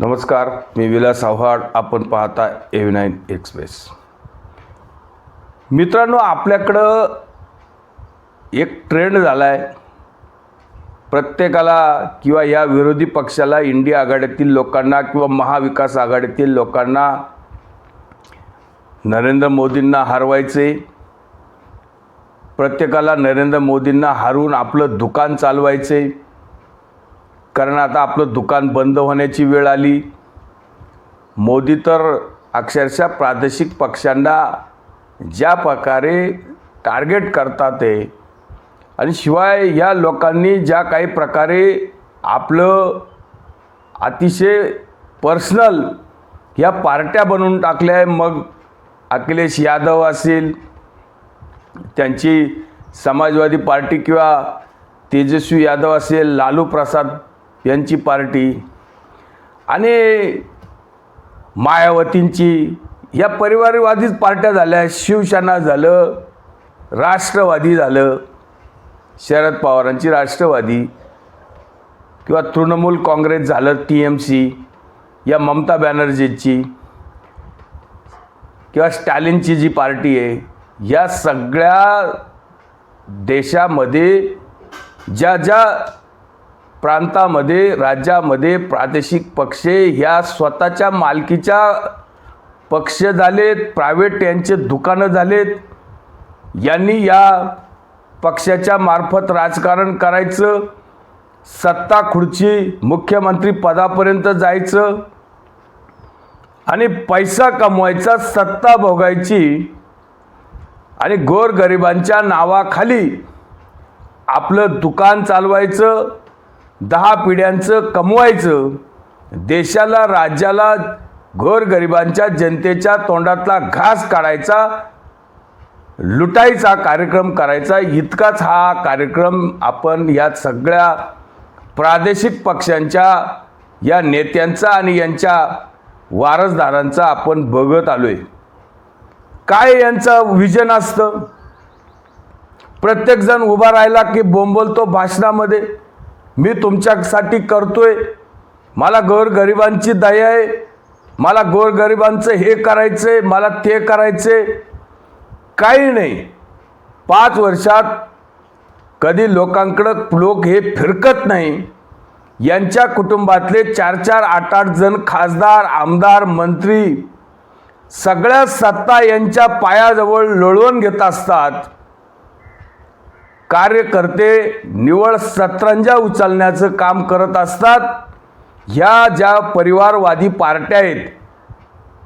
नमस्कार मी विलास आव्हाड आपण पाहता ए नाईन एक्सप्रेस मित्रांनो आपल्याकडं एक ट्रेंड झाला आहे प्रत्येकाला किंवा या विरोधी पक्षाला इंडिया आघाडीतील लोकांना किंवा महाविकास आघाडीतील लोकांना नरेंद्र मोदींना हरवायचे. प्रत्येकाला नरेंद्र मोदींना हरवून आपलं दुकान चालवायचे. कारण आता आपलं दुकान बंद होण्याची वेळ आली. मोदी तर अक्षरशः प्रादेशिक पक्षांना ज्या प्रकारे टार्गेट करतात ते आणि शिवाय या लोकांनी ज्या काही प्रकारे आपलं अतिशय पर्सनल या पार्ट्या बनवून टाकल्या आहे मग अखिलेश यादव असेल त्यांची समाजवादी पार्टी किंवा तेजस्वी यादव असेल लालू प्रसाद यांची पार्टी आणि मायावतींची या परिवारवादीच पार्ट्या झाल्या. शिवसेना झालं राष्ट्रवादी झालं शरद पवारांची राष्ट्रवादी किंवा तृणमूल काँग्रेस झालं टी एम सी या ममता बॅनर्जीची किंवा स्टॅलिनची जी पार्टी आहे या सगळ्या देशामध्ये ज्या ज्या प्रांतामध्ये राज्यामध्ये प्रादेशिक पक्ष ह्या स्वतःच्या मालकीच्या पक्ष झालेत प्रायव्हेट यांचे दुकानं झालेत. यांनी या पक्षाच्या मार्फत राजकारण करायचं. सत्ता खुर्ची मुख्यमंत्री पदापर्यंत जायचं. आणि पैसा कमवायचा सत्ता भोगायची. आणि गोरगरिबांच्या नावाखाली आपलं दुकान चालवायचं. दहा पिढ्यांचं कमवायचं देशाला राज्याला गोरगरिबांच्या जनतेच्या तोंडातला घास काढायचा लुटायचा कार्यक्रम करायचा इतकाच हा कार्यक्रम आपण या सगळ्या प्रादेशिक पक्षांच्या या नेत्यांचा आणि यांच्या वारसदारांचा आपण बघत आलो आहे काय यांचं विजन असतं? प्रत्येकजण उभा राहिला की बोंबलतो भाषणामध्ये. मी तुमच्यासाठी करतोय. मला गोरगरिबांची दया आहे. मला गोरगरिबांचं हे करायचं आहे मला ते करायचं आहे काही नाही. पाच वर्षात कधी लोकांकडं लोक हे फिरकत नाही. यांच्या कुटुंबातले चार चार आठ आठ जण खासदार आमदार मंत्री सगळ्या सत्ता यांच्या पायाजवळ लोळवून घेत असतात. कार्यकर्ते निवळ सतरंजा उचलण्याचं काम करत असतात. ह्या ज्या परिवारवादी पार्ट्या आहेत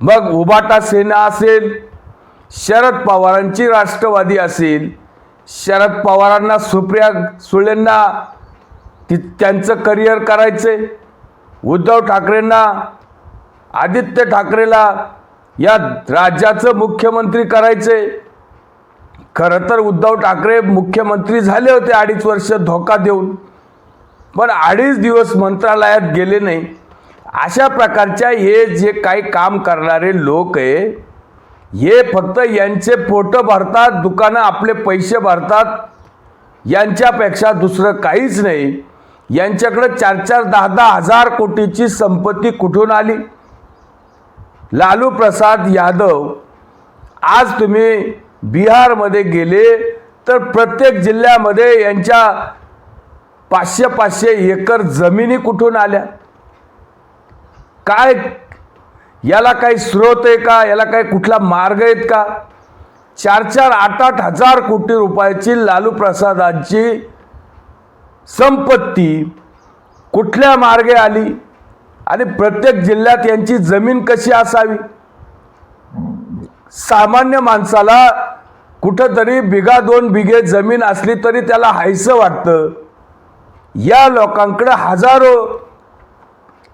मग उबाटा सेना असेल शरद पवारांची राष्ट्रवादी असेल शरद पवारांना सुप्रिया सुळेंना ती त्यांचं करिअर करायचे उद्धव ठाकरेंना आदित्य ठाकरेला या राज्याचं मुख्यमंत्री करायचे खरं तर उद्धव ठाकरे मुख्यमंत्री झाले होते अडीच वर्ष धोका देऊन. पण अडीच दिवस मंत्रालयात गेले नाही. अशा प्रकारच्या हे जे काही काम करणारे लोक आहे हे फक्त यांचे पोटं भरतात दुकानं आपले पैसे भरतात. यांच्यापेक्षा दुसरं काहीच नाही. यांच्याकडं चार चार दहा दहा हजार कोटीची संपत्ती कुठून आली? लालू प्रसाद यादव आज तुम्ही बिहारमध्ये गेले तर प्रत्येक जिल्ह्यामध्ये यांच्या पाचशे पाचशे एकर जमिनी कुठून आल्या? काय? याला काही स्रोत आहे का? याला काही कुठला मार्ग आहेत का? चार चार आठ आठ हजार कोटी रुपयाची लालू प्रसादांची संपत्ती कुठल्या मार्गे आली? आणि प्रत्येक जिल्ह्यात यांची जमीन कशी असावी? सामान्य माणसाला कुठंतरी बिगा दोन बिघे जमीन असली तरी त्याला हायसं वाटतं. या लोकांकडे हजारो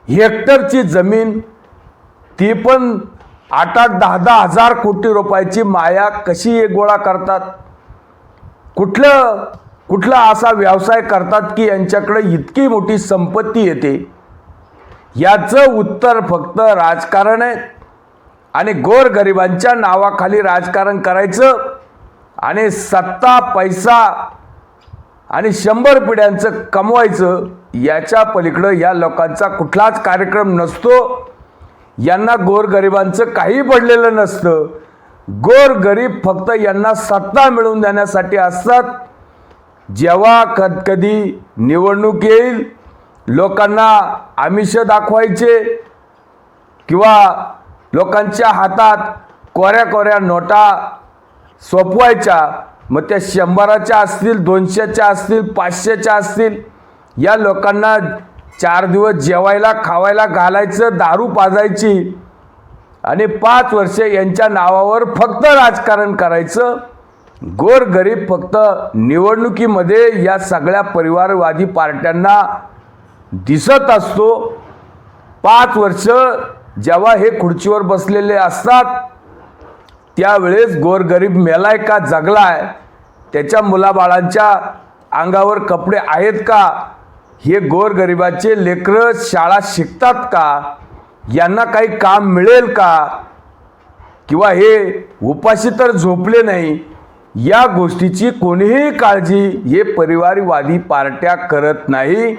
हेक्टरची जमीन ती पण आठ आठ दहा दहा हजार कोटी रुपयाची माया कशी एक गोळा करतात? कुठलं कुठला असा व्यवसाय करतात की यांच्याकडे इतकी मोठी संपत्ती येते? याचं उत्तर फक्त राजकारण आहे. आणि गोरगरिबांच्या नावाखाली राजकारण करायचं आणि सत्ता पैसा आणि शंभर पिढ्यांचं कमवायचं याच्या पलीकडं या लोकांचा कुठलाच कार्यक्रम नसतो. यांना गोरगरिबांचं काही पडलेलं नसतं. गोरगरीब फक्त यांना सत्ता मिळवून देण्यासाठी असतात. जेव्हा कद कधी निवडणूक येईल लोकांना आमिष दाखवायचे किंवा लोकांच्या हातात कोऱ्या कोऱ्या नोटा सोपवायच्या मग त्या शंभराच्या असतील दोनशेच्या असतील पाचशेच्या असतील या लोकांना चार दिवस जेवायला खावायला घालायचं दारू पाजायची आणि पाच वर्षे यांच्या नावावर फक्त राजकारण करायचं. गोरगरीब फक्त निवडणुकीमध्ये या सगळ्या परिवारवादी पार्ट्यांना दिसत असतो. पाच वर्ष जेव्हा हे खुर्चीवर बसलेले असतात त्यावेळेस गोरगरीब मेलाय का जगलाय? त्याच्या मुलाबाळांच्या अंगावर कपडे आहेत का? हे गोरगरिबाचे लेकरं शाळा शिकतात का? यांना काही काम मिळेल का? किंवा हे उपाशी तर झोपले नाही या गोष्टीची कोणीही काळजी हे परिवारवादी पार्ट्या करत नाही.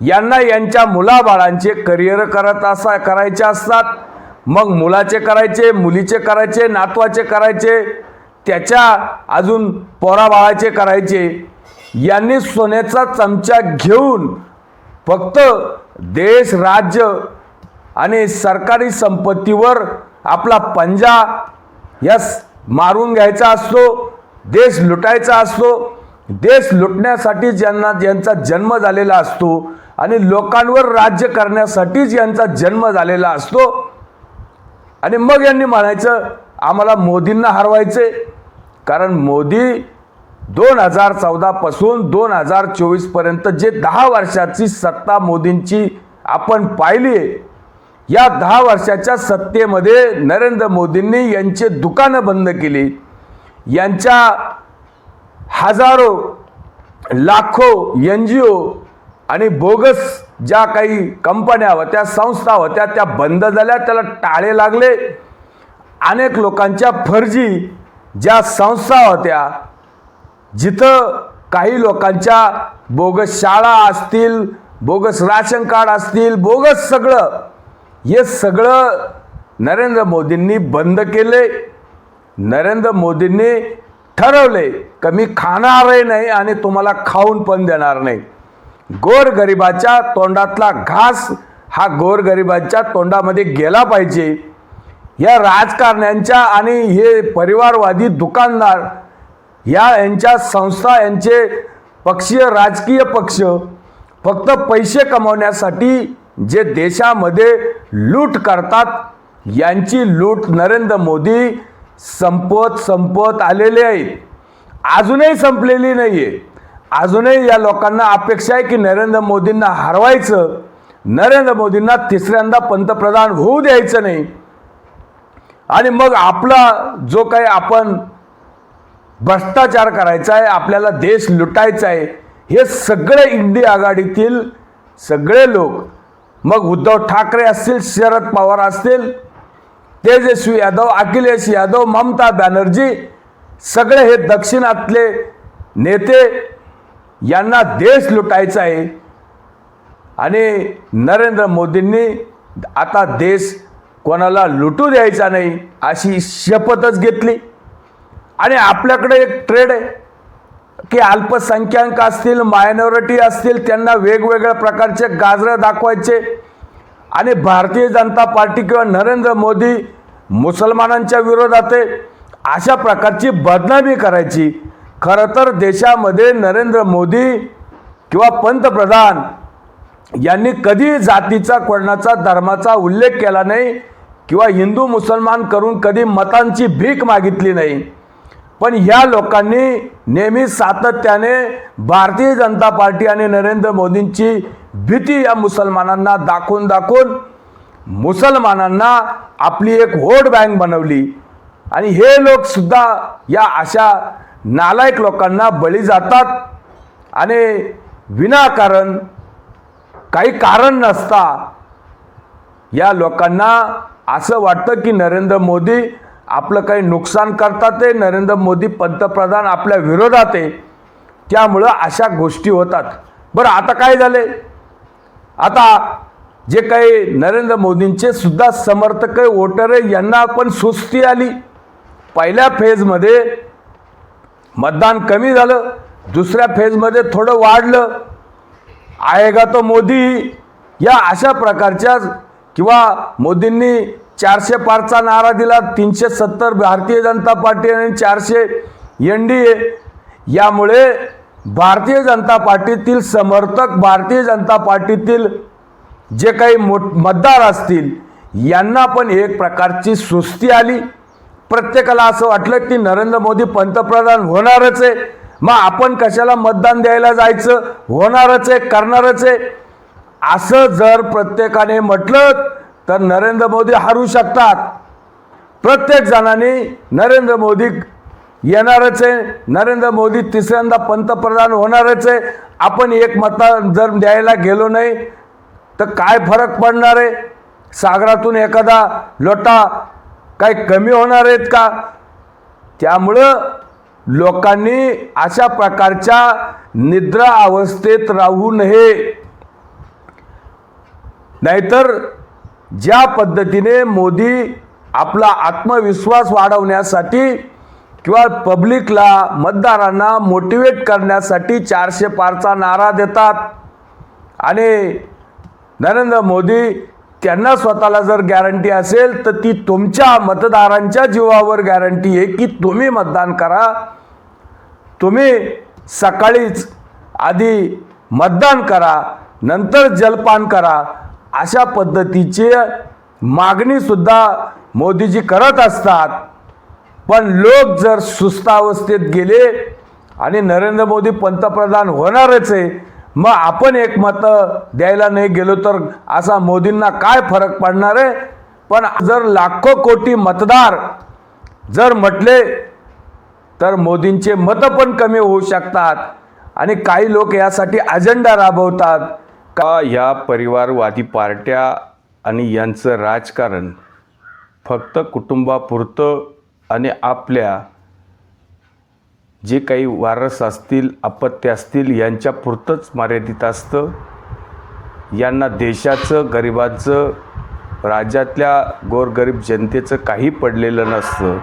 यांना यांच्या मुलाबाळांचे करिअर करत असा करायचे असतात. मग मुलाचे करायचे मुलीचे करायचे नातवाचे करायचे त्याच्या अजून पोराबाळाचे करायचे यांनी सोन्याचा चमचा घेऊन फक्त देश राज्य आणि सरकारी संपत्तीवर आपला पंजा यस मारून घ्यायचा असतो देश लुटायचा असतो देश लुटण्यासाठी ज्यांना ज्यांचा जन्म झालेला असतो आणि लोकांवर राज्य करण्यासाठीच यांचा जन्म झालेला असतो आणि मग यांनी म्हणायचं आम्हाला मोदींना हरवायचे कारण मोदी दोन हजार चौदापासून दोन हजार चोवीसपर्यंत जे दहा वर्षाची सत्ता मोदींची आपण पाहिली आहे या दहा वर्षाच्या सत्तेमध्ये नरेंद्र मोदींनी यांचे दुकानं बंद केली. यांच्या हजारो लाखो एन जी ओ आणि बोगस ज्या काही कंपन्या होत्या संस्था होत्या त्या बंद झाल्या त्याला टाळे लागले. अनेक लोकांच्या फर्जी ज्या संस्था होत्या जिथं काही लोकांच्या बोगस शाळा असतील बोगस राशन कार्ड असतील बोगस सगळं हे सगळं नरेंद्र मोदींनी बंद केले. नरेंद्र मोदींनी ठरवले का मी खाणारही नाही आणि तुम्हाला खाऊन पण देणार नाही. गोरगरिबाच्या तोंडातला घास हा गोरगरिबांच्या तोंडामध्ये गेला पाहिजे. या राजकारण्यांच्या आणि हे परिवारवादी दुकानदार या यांच्या संस्था यांचे पक्षीय राजकीय पक्ष फक्त पैसे कमवण्यासाठी जे देशामध्ये लूट करतात यांची लूट नरेंद्र मोदी संपत संपत आलेले आहेत अजूनही संपलेली नाही आहे अजूनही या लोकांना अपेक्षा आहे की नरेंद्र मोदींना हरवायचं. नरेंद्र मोदींना तिसऱ्यांदा पंतप्रधान होऊ द्यायचं नाही. आणि मग आपला जो काही आपण भ्रष्टाचार करायचा आहे आपल्याला देश लुटायचा आहे हे सगळे इंडी आघाडीतील सगळे लोक. मग उद्धव ठाकरे असतील शरद पवार असतील तेजस्वी यादव अखिलेश यादव ममता बॅनर्जी सगळे हे दक्षिणातले नेते यांना देश लुटायचा आहे. आणि नरेंद्र मोदींनी आता देश कोणाला लुटू द्यायचा नाही अशी शपथच घेतली. आणि आपल्याकडे एक ट्रेड आहे की अल्पसंख्याक असतील मायनॉरिटी असतील त्यांना वेगवेगळ्या प्रकारचे गाजरं दाखवायचे. आणि भारतीय जनता पार्टी किंवा नरेंद्र मोदी मुसलमानांच्या विरोधात आहे अशा प्रकारची बदनामी करायची. खरं तर देशामध्ये नरेंद्र मोदी किंवा पंतप्रधान यांनी कधी जातीचा कोणाचा धर्माचा उल्लेख केला नाही किंवा हिंदू मुसलमान करून कधी मतांची भीक मागितली नाही. पण ह्या लोकांनी नेहमी सातत्याने भारतीय जनता पार्टी आणि नरेंद्र मोदींची भीती या मुसलमानांना दाखवून दाखवून मुसलमानांना आपली एक वोट बँक बनवली. आणि हे लोकसुद्धा या अशा नालायक लोकांना बळी जातात. आणि विनाकारण काही कारण नसता या लोकांना असं वाटतं की नरेंद्र मोदी आपलं काही नुकसान करतात ते नरेंद्र मोदी पंतप्रधान आपल्या विरोधात आहे. त्यामुळं अशा गोष्टी होतात. बरं आता काय झाले? आता जे काही नरेंद्र मोदींचे सुद्धा समर्थक वोटर आहे यांना पण सुस्ती आली. पहिल्या फेजमध्ये मतदान कमी झालं दुसऱ्या फेजमध्ये थोडं वाढलं. आएगा तो मोदी? या अशा प्रकारच्या किंवा मोदींनी चारशे पारचा नारा दिला तीनशे सत्तर भारतीय जनता पार्टी आणि चारशे एन डी ए. यामुळे भारतीय जनता पार्टीतील समर्थक भारतीय जनता पार्टीतील जे काही मोठ मतदार असतील यांना पण एक प्रकारची सुस्ती आली. प्रत्येकाला असं वाटलं की नरेंद्र मोदी पंतप्रधान होणारच आहे. मग आपण कशाला मतदान द्यायला जायचं? होणारच आहे करणारच आहे. असं जर प्रत्येकाने म्हटलं तर नरेंद्र मोदी हरू शकतात. प्रत्येक जणांनी नरेंद्र मोदी येणारच आहे. नरेंद्र मोदी तिसऱ्यांदा पंतप्रधान होणारच आहे. आपण एक मता जर द्यायला गेलो नाही तर काय फरक पडणार आहे? सागरातून एखादा लोटा काय कमी होणार आहेत का? त्यामुळं लोकांनी अशा प्रकारच्या निद्रा अवस्थेत राहू नये. नाहीतर ज्या पद्धतीने मोदी आपला आत्मविश्वास वाढवण्यासाठी किंवा पब्लिकला मतदारांना मोटिवेट करण्यासाठी चारशे पारचा नारा देतात. आणि नरेंद्र मोदी त्यांना स्वतःला जर गॅरंटी असेल तर ती तुमच्या मतदारांच्या जीवावर गॅरंटी आहे की तुम्ही मतदान करा. तुम्ही सकाळीच आधी मतदान करा नंतर जलपान करा. अशा पद्धतीची मागणीसुद्धा मोदीजी करत असतात. पण लोक जर सुस्तावस्थेत गेले आणि नरेंद्र मोदी पंतप्रधान होणारच आहे मग आपण एक मतं द्यायला नाही गेलो तर असा मोदींना काय फरक पडणार आहे? पण जर लाखो कोटी मतदार जर म्हटले तर मोदींचे मतं पण कमी होऊ शकतात आणि काही लोक यासाठी अजेंडा राबवतात. का या परिवारवादी पार्ट्या आणि यांचं राजकारण फक्त कुटुंबापुरतं आणि आपल्या जे काही वारस असतील अपत्य असतील यांच्या पुरतंच मर्यादित असतं. यांना देशाचं गरिबाचं राज्यातल्या गोरगरीब जनतेचं काही पडलेलं नसतं.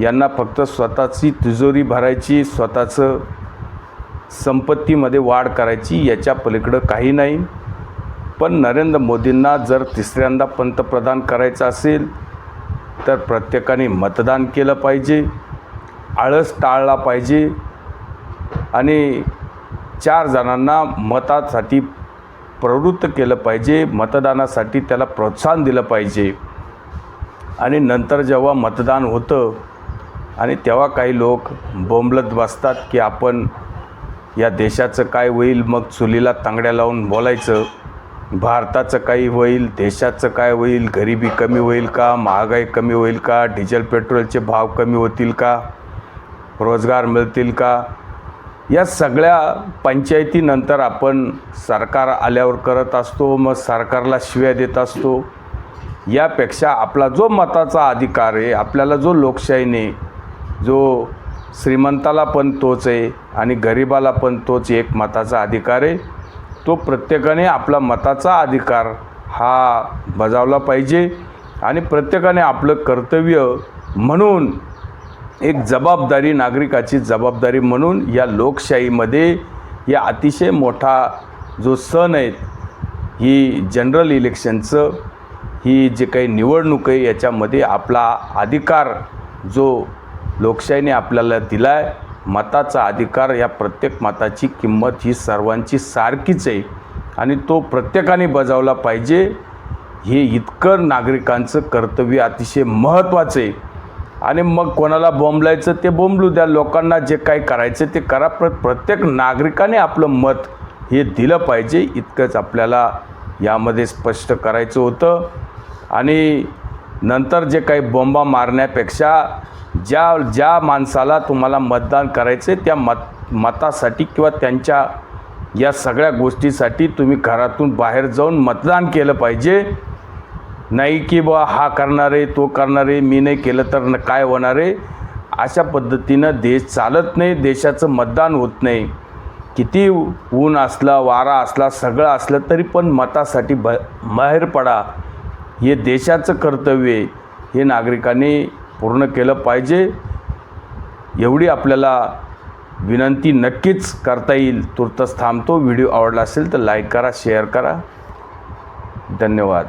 यांना फक्त स्वतःची तिजोरी भरायची स्वतःचं संपत्तीमध्ये वाढ करायची याच्या पलीकडं काही नाही. पण नरेंद्र मोदींना जर तिसऱ्यांदा पंतप्रधान करायचं असेल तर प्रत्येकाने मतदान केलं पाहिजे. आळस टाळला पाहिजे आणि चार जणांना मतासाठी प्रवृत्त केलं पाहिजे मतदानासाठी त्याला प्रोत्साहन दिलं पाहिजे. आणि नंतर जेव्हा मतदान होतं आणि तेव्हा काही लोक बोंबलत बसतात की आपण या देशाचं काय होईल मग चुलीला तांगड्या लावून बोलायचं. भारताचं काही होईल देशाचं काय होईल गरिबी कमी होईल का महागाई कमी होईल का डिझेल पेट्रोलचे भाव कमी होतील का? रोजगार मिळतील का? या सगळ्या पंचायतीनंतर आपण सरकार आल्यावर करत असतो मग सरकारला शिव्या देत असतो. यापेक्षा आपला जो मताचा अधिकार आहे आपल्याला जो लोकशाहीने जो श्रीमंताला पण तोच आहे आणि गरिबाला पण तोच एक मताचा अधिकार आहे तो प्रत्येकाने आपला मताचा अधिकार हा बजावला पाहिजे आणि प्रत्येकाने आपलं कर्तव्य म्हणून एक जबाबदारी नागरिकाची जबाबदारी म्हणून या लोकशाहीमध्ये या अतिशय मोठा जो सण आहेत ही जनरल इलेक्शनचं ही जे काही निवडणूक आहे याच्यामध्ये आपला अधिकार जो लोकशाहीने आपल्याला दिला आहे मताचा अधिकार या प्रत्येक मताची किंमत ही सर्वांची सारखीच आहे. आणि तो प्रत्येकाने बजावला पाहिजे हे इतकं नागरिकांचं कर्तव्य अतिशय महत्त्वाचं आहे. आणि मग कोणाला बोंबलायचं ते बोंबलू द्या. लोकांना जे काही करायचं ते करा. प्र प्रत्येक नागरिकाने आपलं मत हे दिलं पाहिजे. इतकंच आपल्याला यामध्ये स्पष्ट करायचं होतं. आणि नंतर जे काही बोंबा मारण्यापेक्षा ज्या ज्या माणसाला तुम्हाला मतदान करायचं त्या मत मतासाठी किंवा त्यांच्या या सगळ्या गोष्टीसाठी तुम्ही घरातून बाहेर जाऊन मतदान केलं पाहिजे. नाही की बा हा करणार आहे तो करणार आहे मी नाही केलं तर न काय होणार आहे? अशा पद्धतीनं देश चालत नाही देशाचं मतदान होत नाही. किती ऊन असला वारा असला सगळं असलं तरी पण मतासाठी ब बाहेर पडा. हे देशाचं कर्तव्य आहे. हे नागरिकांनी पूर्ण केलं पाहिजे. एवढी आपल्याला विनंती नक्कीच करता येईल. तुर्तच थांबतो. व्हिडिओ आवडला असेल तर लाईक करा शेअर करा. धन्यवाद.